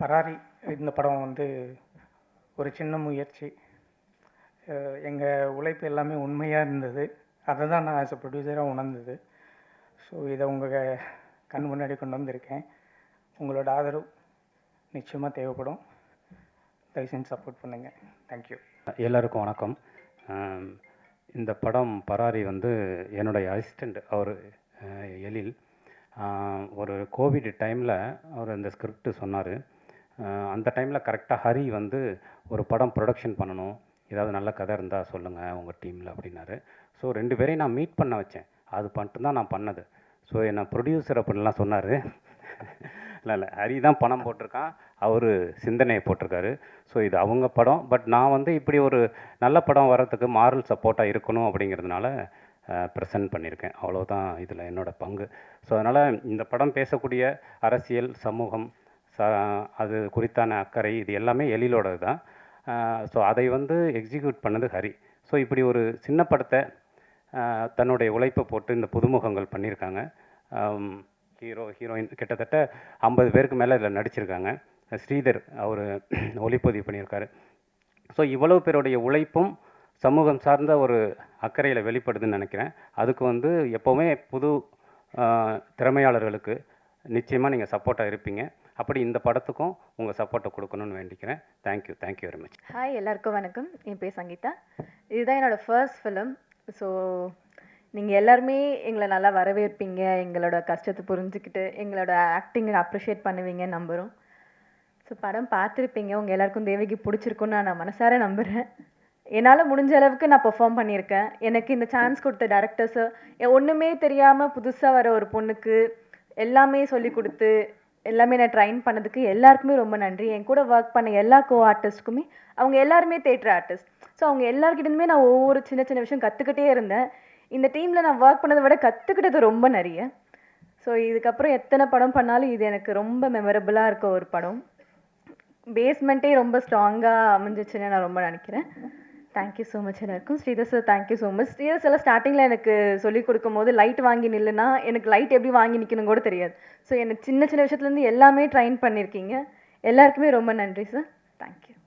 பராரி இந்த படம் வந்து ஒரு சின்ன முயற்சி. எங்கள் உழைப்பு எல்லாமே உண்மையாக இருந்தது. அதை தான் நான் ஆஸ் அ ப்ரொடியூசராக உணர்ந்தது. ஸோ இதை உங்கள் கண் முன்னாடி கொண்டு வந்திருக்கேன். உங்களோட ஆதரவு நிச்சயமாக தேவைப்படும். தயவு செஞ்சு சப்போர்ட் பண்ணுங்கள் தேங்க்யூ எல்லாருக்கும் வணக்கம். இந்த படம் பராரி வந்து என்னுடைய அசிஸ்டண்ட் அவர் எழில். ஒரு கோவிட் டைமில் அவர் இந்த ஸ்கிரிப்ட் சொன்னார். அந்த டைமில் கரெக்டாக ஹரி வந்து ஒரு படம் ப்ரொடக்ஷன் பண்ணணும். ஏதாவது நல்ல கதை இருந்தால் சொல்லுங்கள் உங்கள் டீமில் அப்படின்னாரு. ஸோ ரெண்டு பேரையும் நான் மீட் பண்ண வச்சேன். அது பண்ணிட்டு தான் நான் பண்ணது. ஸோ என்னை ப்ரொடியூசர் அப்படின்லாம் சொன்னார். இல்லை இல்லை ஹரி தான் பணம் போட்டிருக்கான். அவர் சிந்தனையை போட்டிருக்காரு. ஸோ இது அவங்க படம். பட் நான் வந்து இப்படி ஒரு நல்ல படம் வர்றதுக்கு மாரல் சப்போர்ட்டாக இருக்கணும் அப்படிங்கிறதுனால ப்ரெசென்ட் பண்ணியிருக்கேன். அவ்வளோதான் இதில் என்னோடய பங்கு. ஸோ அதனால் இந்த படம் பேசக்கூடிய அரசியல் சமூகம் ச அது குறித்தான அக்கறை இது எல்லாமே எழிலோடது தான். ஸோ அதை வந்து எக்ஸிக்யூட் பண்ணது ஹரி. ஸோ இப்படி ஒரு சின்ன படத்தை தன்னுடைய உழைப்பை போட்டு இந்த புதுமுகங்கள் பண்ணியிருக்காங்க. ஹீரோ ஹீரோயின் கிட்டத்தட்ட ஐம்பது பேருக்கு மேலே இதில் நடிச்சிருக்காங்க. ஸ்ரீதர் அவர் ஒளிப்பதிவு பண்ணியிருக்காரு. ஸோ இவ்வளவு பேருடைய உழைப்பும் சமூகம் சார்ந்த ஒரு அக்கறையில் வெளிப்படுதுன்னு நினைக்கிறேன். அதுக்கு வந்து எப்போவுமே புது திறமையாளர்களுக்கு நிச்சயமாக நீங்கள் சப்போர்ட்டாக இருப்பீங்க. அப்படி இந்த படத்துக்கும் உங்கள் சப்போர்ட்டை கொடுக்கணும்னு வேண்டிக்கிறேன். Thank you thank you very much hi எல்லாருக்கும் வணக்கம். என் பேர் சங்கீதா. இதுதான் என்னோட ஃபர்ஸ்ட் ஃபிலிம் ஸோ நீங்கள் எல்லாருமே எங்களை நல்லா வரவேற்பீங்க. எங்களோட கஷ்டத்தை புரிஞ்சுக்கிட்டு எங்களோட ஆக்டிங்கை அப்ரிஷியேட் பண்ணுவீங்க நம்புகிறோம் ஸோ படம் பார்த்துருப்பீங்க. உங்கள் எல்லாருக்கும் தேவிக்கு பிடிச்சிருக்குன்னு நான் மனசார நம்புகிறேன் என்னால் முடிஞ்ச அளவுக்கு நான் பெர்ஃபார்ம் பண்ணியிருக்கேன். எனக்கு இந்த சான்ஸ் கொடுத்த டேரக்டர்ஸு ஒன்றுமே தெரியாமல் புதுசாக வர ஒரு பொண்ணுக்கு எல்லாமே சொல்லி கொடுத்து எல்லாமே நான் ட்ரைன் பண்ணதுக்கு எல்லாருக்குமே ரொம்ப நன்றி. என் கூட ஒர்க் பண்ண எல்லா கோ ஆர்டிஸ்ட்டுக்குமே அவங்க எல்லாருமே தேட்டர் ஆர்டிஸ்ட் ஸோ அவங்க எல்லாருக்கிட்டேருந்துமே நான் ஒவ்வொரு சின்ன சின்ன விஷயம் கற்றுக்கிட்டே இருந்தேன். இந்த டீமில் நான் ஒர்க் பண்ணதை விட கற்றுக்கிட்டது ரொம்ப நிறைய. ஸோ இதுக்கப்புறம் எத்தனை படம் பண்ணாலும் இது எனக்கு ரொம்ப மெமரபுளாக இருக்க ஒரு படம். பேஸ்மெண்ட்டே ரொம்ப ஸ்ட்ராங்காக அமைஞ்சிச்சுன்னு நான் ரொம்ப நினைக்கிறேன். தேங்க்யூ ஸோ மச் எல்லாருக்கும். Sridhar sir thank you so much Sridhar எல்லாம் ஸ்டார்டிங்கில் எனக்கு சொல்லிக் கொடுக்கும் போது லைட் வாங்கி நில்லுனா எனக்கு லைட் எப்படி வாங்கி நிற்கணும் கூட தெரியாது. ஸோ எனக்கு சின்ன சின்ன விஷயத்துலேருந்து எல்லாமே ட்ரைன் பண்ணியிருக்கீங்க எல்லாருக்குமே ரொம்ப நன்றி சார் தேங்க்யூ